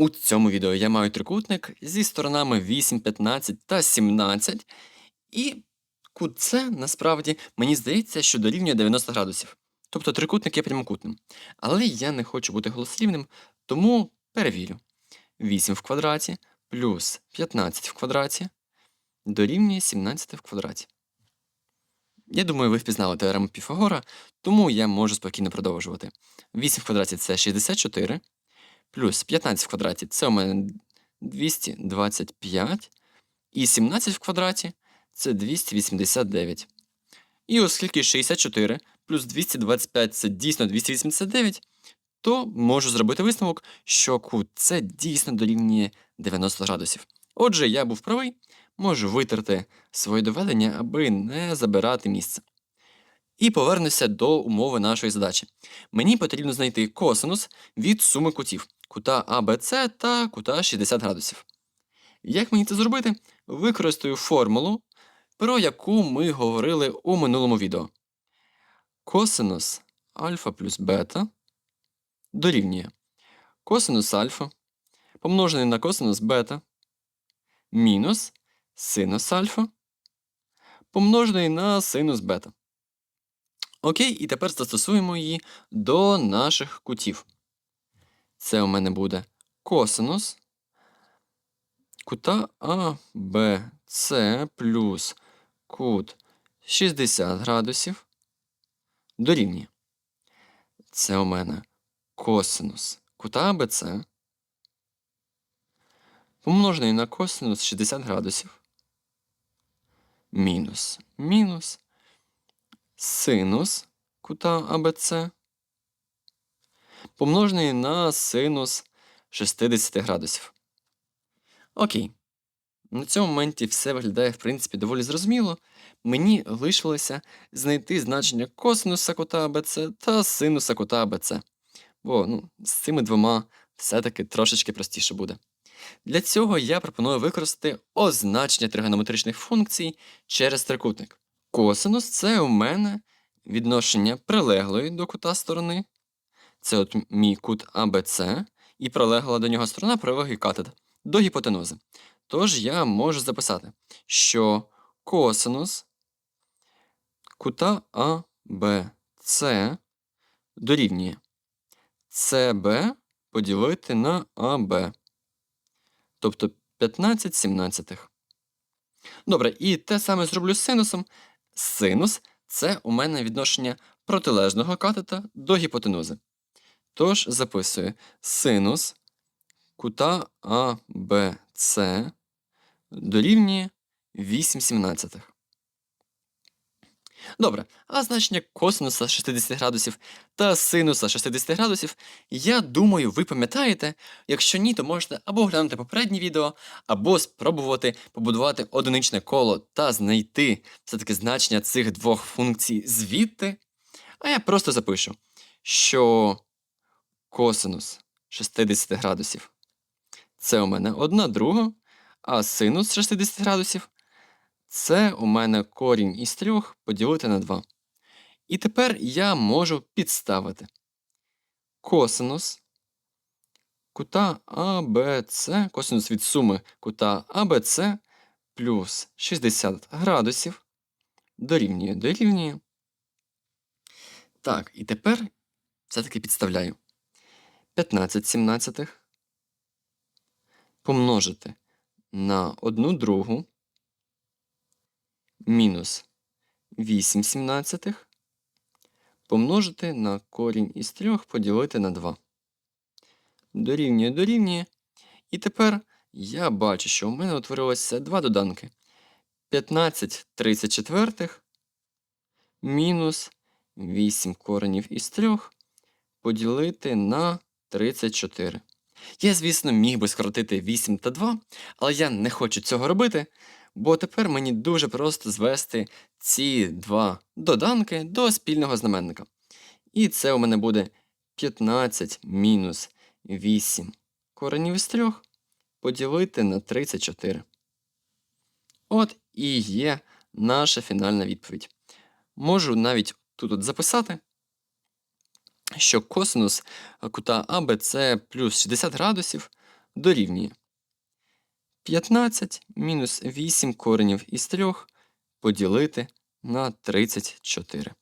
У цьому відео я маю трикутник зі сторонами 8, 15 та 17, і кут насправді мені здається, що дорівнює 90 градусів. Тобто трикутник є прямокутним. Але я не хочу бути голослівним, тому перевірю. 8 в квадраті плюс 15 в квадраті дорівнює 17 в квадраті. Я думаю, ви впізнали теорему Піфагора, тому я можу спокійно продовжувати. 8 в квадраті це 64, плюс 15 в квадраті це у мене 225, і 17 в квадраті це 289. І оскільки 64 плюс 225 це дійсно 289, то можу зробити висновок, що кут це дійсно дорівнює 90 градусів. Отже, я був правий, можу витерти своє доведення, аби не забирати місце. І повернуся до умови нашої задачі. Мені потрібно знайти косинус від суми кутів кута АБЦ та кута 60 градусів. Як мені це зробити? Використаю формулу, про яку ми говорили у минулому відео. Косинус альфа плюс бета дорівнює косинус альфа помножений на косинус бета мінус синус альфа помножений на синус бета. Окей, і тепер застосуємо її до наших кутів. Це у мене буде косинус кута А, Б, С плюс кут 60 градусів дорівнює. Це у мене косинус кута АБЦ помножений на косинус 60 градусів мінус мінус синус кута АБЦ помножений на синус 60 градусів. Окей. На цьому моменті все виглядає, в принципі, доволі зрозуміло. Мені лишилося знайти значення косинуса кута АБЦ та синуса кута АБЦ. Бо ну, з цими двома все-таки трошечки простіше буде. Для цього я пропоную використати означення тригонометричних функцій через трикутник. Косинус це у мене відношення прилеглої до кута сторони. Це от мій кут АБЦ, і прилегла до нього сторона правої катета до гіпотенузи. Тож я можу записати, що косинус кута АБЦ дорівнює СБ поділити на АБ. Тобто 15 сімнадцятих. Добре, і те саме зроблю з синусом. Синус це у мене відношення протилежного катета до гіпотенузи. Тож записую синус кута АБЦ дорівнює 8 сімнадцятих. Добре, а значення косинуса 60 градусів та синуса 60 градусів, я думаю, ви пам'ятаєте. Якщо ні, то можете або глянути попереднє відео, або спробувати побудувати одиничне коло та знайти все-таки значення цих двох функцій звідти. А я просто запишу, що косинус 60 градусів це у мене одна друга, а синус 60 градусів це у мене корінь із трьох поділити на 2. І тепер я можу підставити косинус кута АБЦ, косинус від суми кута АБЦ плюс 60 градусів дорівнює дорівнює. Так, і тепер все-таки підставляю 15 сімнадцятих помножити на одну другу мінус 8 сімнадцятих помножити на корінь із 3 поділити на 2. Дорівнює, дорівнює. І тепер я бачу, що у мене утворилося два доданки. 15 34 мінус 8 коренів із 3 поділити на 34. Я, звісно, міг би скоротити 8 та 2, але я не хочу цього робити, бо тепер мені дуже просто звести ці два доданки до спільного знаменника. І це у мене буде 15 мінус 8 коренів із 3 поділити на 34. От і є наша фінальна відповідь. Можу навіть тут записати, що косинус кута АБЦ плюс 60 градусів дорівнює 15 мінус 8 коренів із 3 поділити на 34.